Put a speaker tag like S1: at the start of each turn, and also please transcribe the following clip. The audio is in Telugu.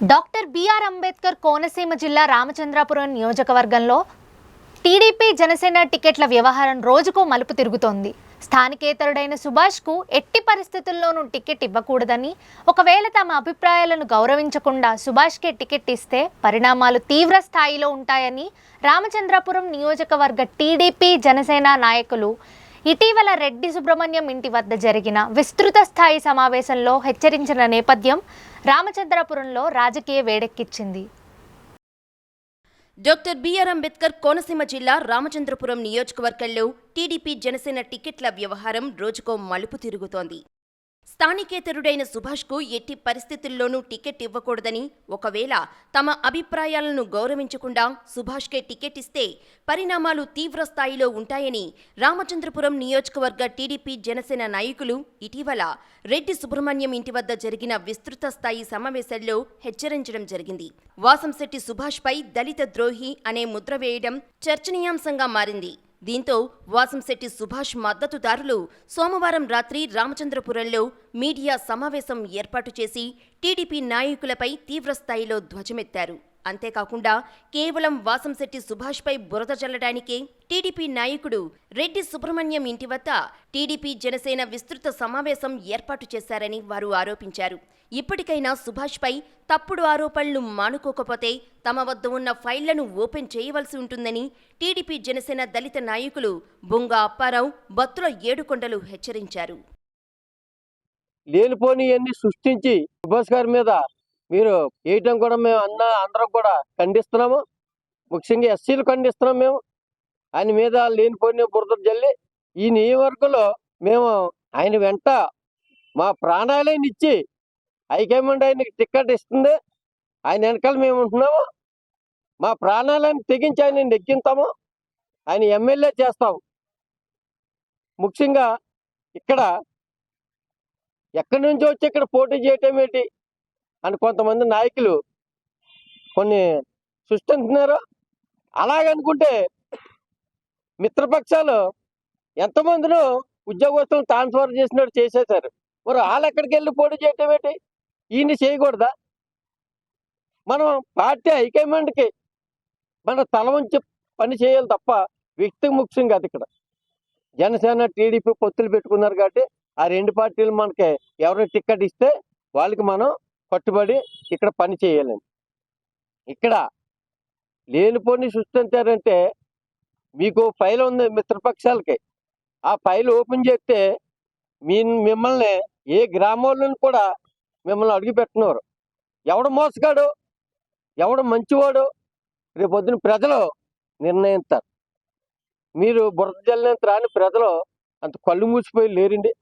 S1: డాక్టర్ బిఆర్ అంబేద్కర్ కోనసీమ జిల్లా రామచంద్రాపురం నియోజకవర్గంలో టీడీపీ జనసేన టికెట్ల వ్యవహారం రోజుకు మలుపు తిరుగుతోంది. స్థానికేతరుడైన సుభాష్కు ఎట్టి పరిస్థితుల్లోనూ టికెట్ ఇవ్వకూడదని ఒకవేళ తమ అభిప్రాయాలను గౌరవించకుండా సుభాష్కే టికెట్ ఇస్తే పరిణామాలు తీవ్ర స్థాయిలో ఉంటాయని రామచంద్రాపురం నియోజకవర్గ టీడీపీ జనసేన నాయకులు ఇటీవల రెడ్డి సుబ్రహ్మణ్యం ఇంటి వద్ద జరిగిన విస్తృత స్థాయి సమావేశంలో హెచ్చరించిన నేపథ్యం రామచంద్రపురంలో రాజకీయ వేడెక్కిచ్చింది.
S2: డాక్టర్ బిఆర్ అంబేద్కర్ కోనసీమ జిల్లా రామచంద్రపురం నియోజకవర్గంలో టీడీపీ జనసేన టికెట్ల వ్యవహారం రోజుకో మలుపు తిరుగుతోంది. స్థానికేతరుడైన సుభాష్కు ఎట్టి పరిస్థితుల్లోనూ టికెట్ ఇవ్వకూడదని ఒకవేళ తమ అభిప్రాయాలను గౌరవించకుండా సుభాష్కే టికెట్ ఇస్తే పరిణామాలు తీవ్ర స్థాయిలో ఉంటాయని రామచంద్రపురం నియోజకవర్గ టీడీపీ జనసేన నాయకులు ఇటీవల రెడ్డి సుబ్రహ్మణ్యం ఇంటి వద్ద జరిగిన విస్తృత స్థాయి సమావేశంలో హెచ్చరించడం జరిగింది. వాసంశెట్టి సుభాష్పై దళిత ద్రోహి అనే ముద్ర వేయడం చర్చనీయాంశంగా మారింది. దీంతో వాసంశెట్టి సుభాష్ మద్దతుదారులు సోమవారం రాత్రి రామచంద్రపురంలో మీడియా సమావేశం ఏర్పాటు చేసి టీడీపీ నాయకులపై తీవ్రస్థాయిలో ధ్వజమెత్తారు. అంతేకాకుండా కేవలం వాసంశెట్టి సుభాష్పై బురద చల్లడానికే టీడీపీ నాయకుడు రెడ్డి సుబ్రహ్మణ్యం ఇంటి వద్ద టీడీపీ జనసేన విస్తృత సమావేశం ఏర్పాటు చేశారని వారు ఆరోపించారు. ఇప్పటికైనా సుభాష్పై తప్పుడు ఆరోపణలు మానుకోకపోతే తమ వద్ద ఉన్న ఫైళ్ళను ఓపెన్ చేయవలసి ఉంటుందని టీడీపీ జనసేన దళిత నాయకులు బొంగ అప్పారావు బత్తుల ఏడుకొండలు హెచ్చరించారు.
S3: లేనిపోని సృష్టించి సుభాష్ గారి మీద మీరు వేయటం కూడా మేము అన్న అందరం కూడా ఖండిస్తున్నాము. ముఖ్యంగా ఎస్సీలు ఖండిస్తున్నాం మేము. ఆయన మీద లేనిపోని బురద జల్లి ఈ నియోజకవర్గంలో మేము ఆయన వెంట మా ప్రాణాలైన ఇచ్చి హైకమాండ్ ఆయనకి టిక్కెట్ ఇస్తుంది. ఆయన వెనకాల మేము ఉంటున్నాము. మా ప్రాణాలను తెగించి ఆయన నెగ్గింతాము. ఆయన ఎమ్మెల్యే చేస్తాం. ముఖ్యంగా ఇక్కడ ఎక్కడి నుంచి వచ్చి ఇక్కడ పోటీ చేయటం ఏంటి? అని కొంతమంది నాయకులు కొన్ని సృష్టిస్తున్నారు అలాగనుకుంటే మిత్రపక్షాలు ఎంతమందినో ఉద్యోగస్తులు ట్రాన్స్ఫర్ చేసినట్టు చేసేశారు. మరి వాళ్ళు ఎక్కడికి వెళ్ళి పోటీ చేయటం ఏంటి? ఈయన చేయకూడదా? మనం పార్టీ హైకమాండ్కి మన తల వంచి పని చేయాలి తప్ప వ్యక్తి ముఖ్యం కాదు ఇక్కడ. జనసేన టీడీపీ పొత్తులు పెట్టుకున్నారు కాబట్టి ఆ రెండు పార్టీలు మనకి ఎవరైనా టిక్కెట్ ఇస్తే వాళ్ళకి మనం కట్టుబడి ఇక్కడ పని చేయాలండి. ఇక్కడ లేనిపోని సృష్టించారంటే మీకు ఫైల్ ఉంది మిత్రపక్షాలకి. ఆ ఫైల్ ఓపెన్ చేస్తే మీ మిమ్మల్ని ఏ గ్రామంలోని కూడా మిమ్మల్ని అడుగుపెట్టినారు ఎవడు మోసగాడు? ఎవడు మంచివాడు? రేపొద్దున ప్రజలు నిర్ణయిస్తారు. మీరు బురద జల్లినంత రాని ప్రజలు అంత కళ్ళు మూసిపోయి లేరండి.